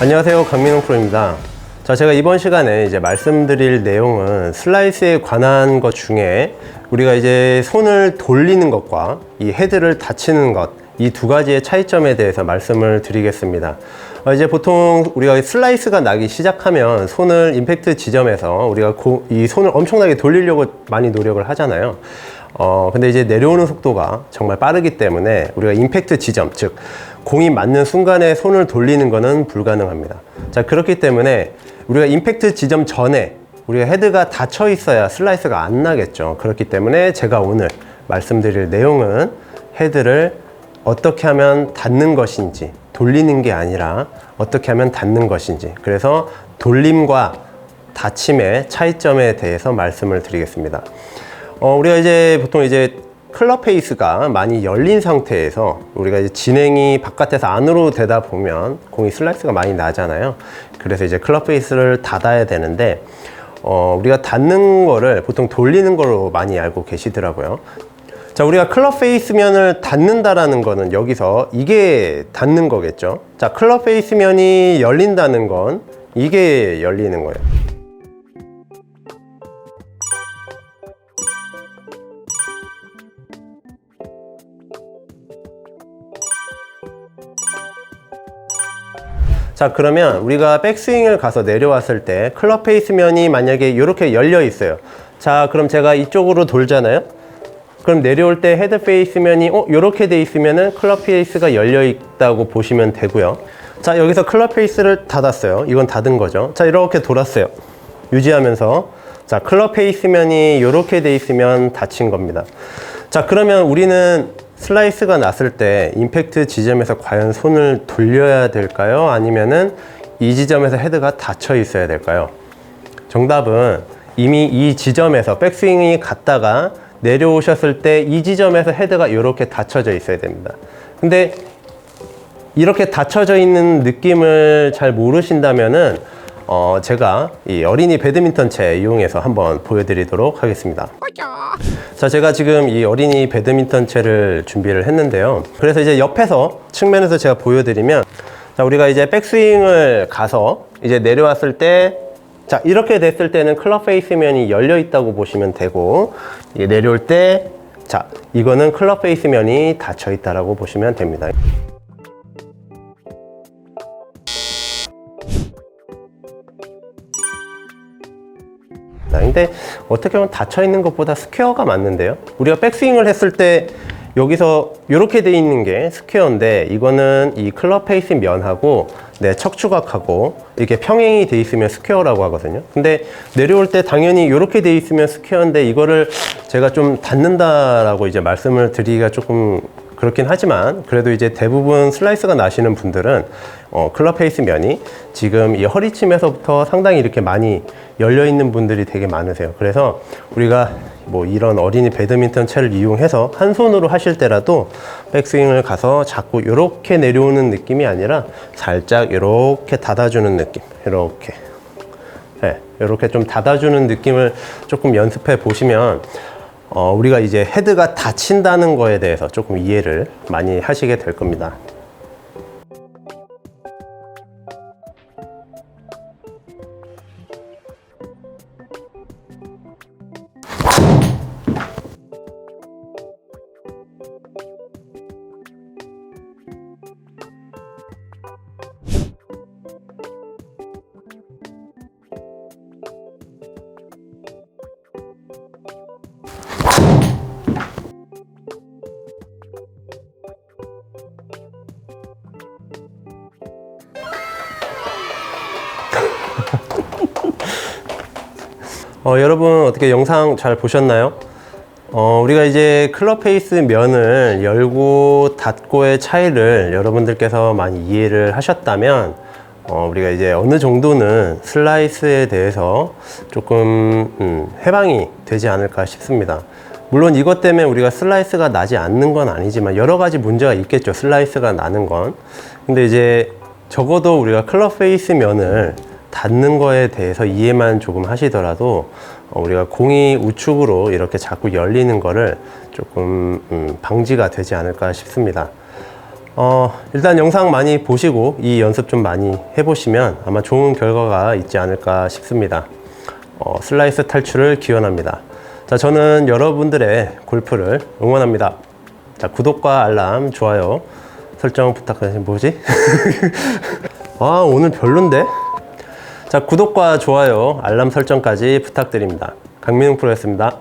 안녕하세요. 강민홍 프로입니다. 자, 제가 이번 시간에 이제 말씀드릴 내용은 슬라이스에 관한 것 중에 우리가 이제 손을 돌리는 것과 이 헤드를 닫히는 것, 이 두 가지의 차이점에 대해서 말씀을 드리겠습니다. 어, 이제 보통 우리가 슬라이스가 나기 시작하면 손을 임팩트 지점에서 우리가 고- 이 손을 엄청나게 돌리려고 많이 노력을 하잖아요. 어, 근데 이제 내려오는 속도가 정말 빠르기 때문에 우리가 임팩트 지점, 즉, 공이 맞는 순간에 손을 돌리는 것은 불가능합니다. 자, 그렇기 때문에 우리가 임팩트 지점 전에 우리가 헤드가 닫혀 있어야 슬라이스가 안 나겠죠. 그렇기 때문에 제가 오늘 말씀드릴 내용은 헤드를 어떻게 하면 닫는 것인지, 돌리는 게 아니라 어떻게 하면 닫는 것인지. 그래서 돌림과 닫힘의 차이점에 대해서 말씀을 드리겠습니다. 어, 우리가 이제 보통 이제 클럽 페이스가 많이 열린 상태에서 우리가 이제 진행이 바깥에서 안으로 되다 보면 공이 슬라이스가 많이 나잖아요. 그래서 이제 클럽 페이스를 닫아야 되는데 어, 우리가 닫는 거를 보통 돌리는 걸로 많이 알고 계시더라고요. 자, 우리가 클럽 페이스면을 닫는다라는 거는 여기서 이게 닫는 거겠죠. 자, 클럽 페이스면이 열린다는 건 이게 열리는 거예요. 자 그러면 우리가 백스윙을 가서 내려왔을 때 클럽 페이스면이 만약에 이렇게 열려 있어요. 자 그럼 제가 이쪽으로 돌잖아요? 그럼 내려올 때 헤드 페이스면이 어 이렇게 돼 있으면은 클럽 페이스가 열려 있다고 보시면 되고요. 자 여기서 클럽 페이스를 닫았어요. 이건 닫은 거죠. 자 이렇게 돌았어요. 유지하면서. 자 클럽 페이스면이 이렇게 돼 있으면 닫힌 겁니다. 자 그러면 우리는 슬라이스가 났을 때 임팩트 지점에서 과연 손을 돌려야 될까요? 아니면은 이 지점에서 헤드가 닫혀 있어야 될까요? 정답은 이미 이 지점에서 백스윙이 갔다가 내려오셨을 때 이 지점에서 헤드가 이렇게 닫혀져 있어야 됩니다. 근데 이렇게 닫혀져 있는 느낌을 잘 모르신다면은 어 제가 이 어린이 배드민턴 채 이용해서 한번 보여드리도록 하겠습니다. 자, 제가 지금 이 어린이 배드민턴 채를 준비를 했는데요. 그래서 이제 옆에서 측면에서 제가 보여드리면, 자, 우리가 이제 백스윙을 가서 이제 내려왔을 때, 자, 이렇게 됐을 때는 클럽 페이스 면이 열려 있다고 보시면 되고, 이게 내려올 때, 자, 이거는 클럽 페이스 면이 닫혀 있다라고 보시면 됩니다. 근데 어떻게 보면 닫혀 있는 것보다 스퀘어가 맞는데요. 우리가 백스윙을 했을 때 여기서 이렇게 돼 있는 게 스퀘어인데 이거는 이 클럽 페이스 면하고 네, 척추각하고 이렇게 평행이 돼 있으면 스퀘어라고 하거든요. 근데 내려올 때 당연히 이렇게 돼 있으면 스퀘어인데 이거를 제가 좀 닫는다라고 이제 말씀을 드리기가 조금 그렇긴 하지만 그래도 이제 대부분 슬라이스가 나시는 분들은 어, 클럽 페이스 면이 지금 이 허리춤에서부터 상당히 이렇게 많이 열려 있는 분들이 되게 많으세요. 그래서 우리가 뭐 이런 어린이 배드민턴 채를 이용해서 한 손으로 하실 때라도 백스윙을 가서 자꾸 이렇게 내려오는 느낌이 아니라 살짝 이렇게 닫아주는 느낌. 이렇게. 네, 이렇게 좀 닫아주는 느낌을 조금 연습해 보시면 어, 우리가 이제 헤드가 닫힌다는 거에 대해서 조금 이해를 많이 하시게 될 겁니다. 어, 여러분 어떻게 영상 잘 보셨나요? 어, 우리가 이제 클럽 페이스 면을 열고 닫고의 차이를 여러분들께서 많이 이해를 하셨다면 어, 우리가 이제 어느 정도는 슬라이스에 대해서 조금 음, 해방이 되지 않을까 싶습니다. 물론 이것 때문에 우리가 슬라이스가 나지 않는 건 아니지만 여러 가지 문제가 있겠죠. 슬라이스가 나는 건. 근데 이제 적어도 우리가 클럽 페이스 면을 닿는 거에 대해서 이해만 조금 하시더라도 어, 우리가 공이 우측으로 이렇게 자꾸 열리는 거를 조금 음, 방지가 되지 않을까 싶습니다. 어, 일단 영상 많이 보시고 이 연습 좀 많이 해보시면 아마 좋은 결과가 있지 않을까 싶습니다. 어, 슬라이스 탈출을 기원합니다. 자, 저는 여러분들의 골프를 응원합니다. 자, 구독과 알람, 좋아요, 설정 부탁드립니다. 뭐지? 아, 오늘 별론데? 자, 구독과 좋아요, 알람 설정까지 부탁드립니다. 강민웅 프로였습니다.